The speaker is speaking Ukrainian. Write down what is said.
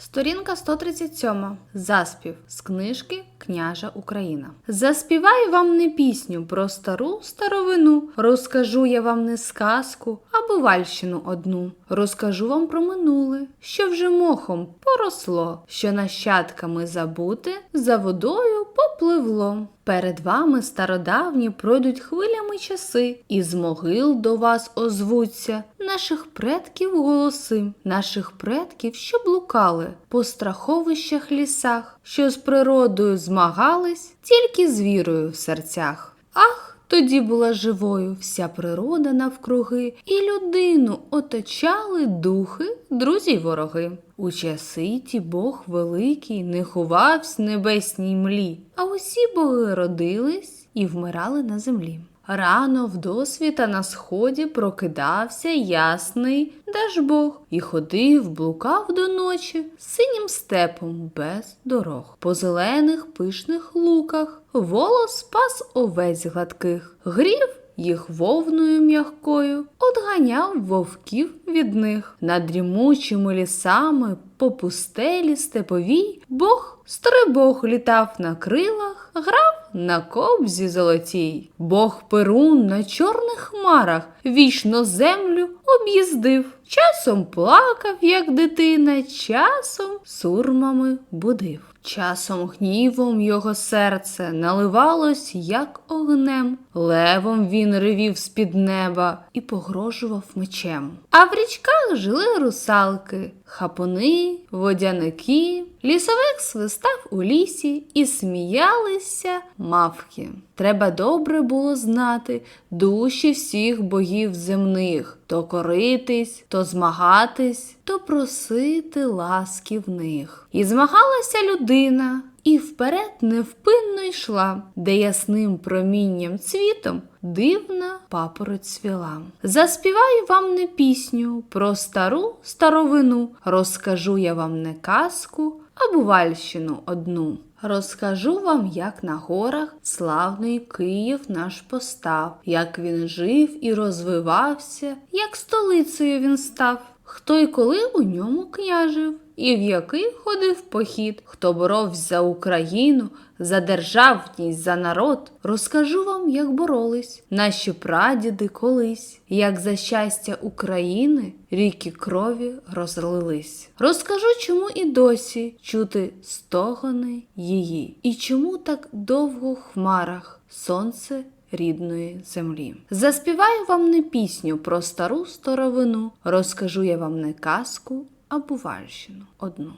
Сторінка 137. Заспів з книжки Княжа Україна. Заспіваю вам не пісню про стару старовину. Розкажу я вам не сказку, а бувальщину одну. Розкажу вам про минуле, що вже мохом поросло, що нащадками забути за водою попливло. Перед вами стародавні пройдуть хвилями часи, і з могил до вас озвуться наших предків голоси, наших предків, що блукали по страховищах лісах, що з природою змагались, тільки з вірою в серцях. Ах! Тоді була живою вся природа навкруги, і людину оточали духи, друзі й вороги. У часи ті Бог великий не ховавсь небесній млі, а усі боги родились і вмирали на землі. Рано в досвіта на сході прокидався ясний Дажбог і ходив, блукав до ночі синім степом без дорог. По зелених пишних луках волос пас овець гладких, грів їх вовною м'якою, одганяв вовків від них. Над дрімучими лісами по пустелі степовій Бог стрибог літав на крилах, грав на кобзі золотій. Бог Перун на чорних хмарах вічно землю об'їздив. Часом плакав, як дитина, часом сурмами будив. Часом гнівом його серце наливалось, як огнем. Левом він ревів з-під неба і погрожував мечем. А в річках жили русалки, хапуни, водяники. Лісовик свистав у лісі і сміялися мавки. Треба добре було знати душі всіх богів земних, то коритись, то змагатись, то просити ласки в них. І змагалася людина, і вперед невпинно йшла, де ясним промінням цвітом дивна папороть цвіла. Заспіваю вам не пісню про стару старовину, розкажу я вам не казку, а бувальщину одну. Розкажу вам, як на горах славний Київ наш постав, як він жив і розвивався, як столицею він став, хто й коли у ньому княжив, і в який ходив похід, хто боровся за Україну, за державність, за народ. Розкажу вам, як боролись наші прадіди колись, як за щастя України ріки крові розлились. Розкажу, чому і досі чути стогони її, і чому так довго в хмарах сонце рідної землі. Заспіваю вам не пісню про стару старовину, розкажу я вам не казку, а бувальщину одну.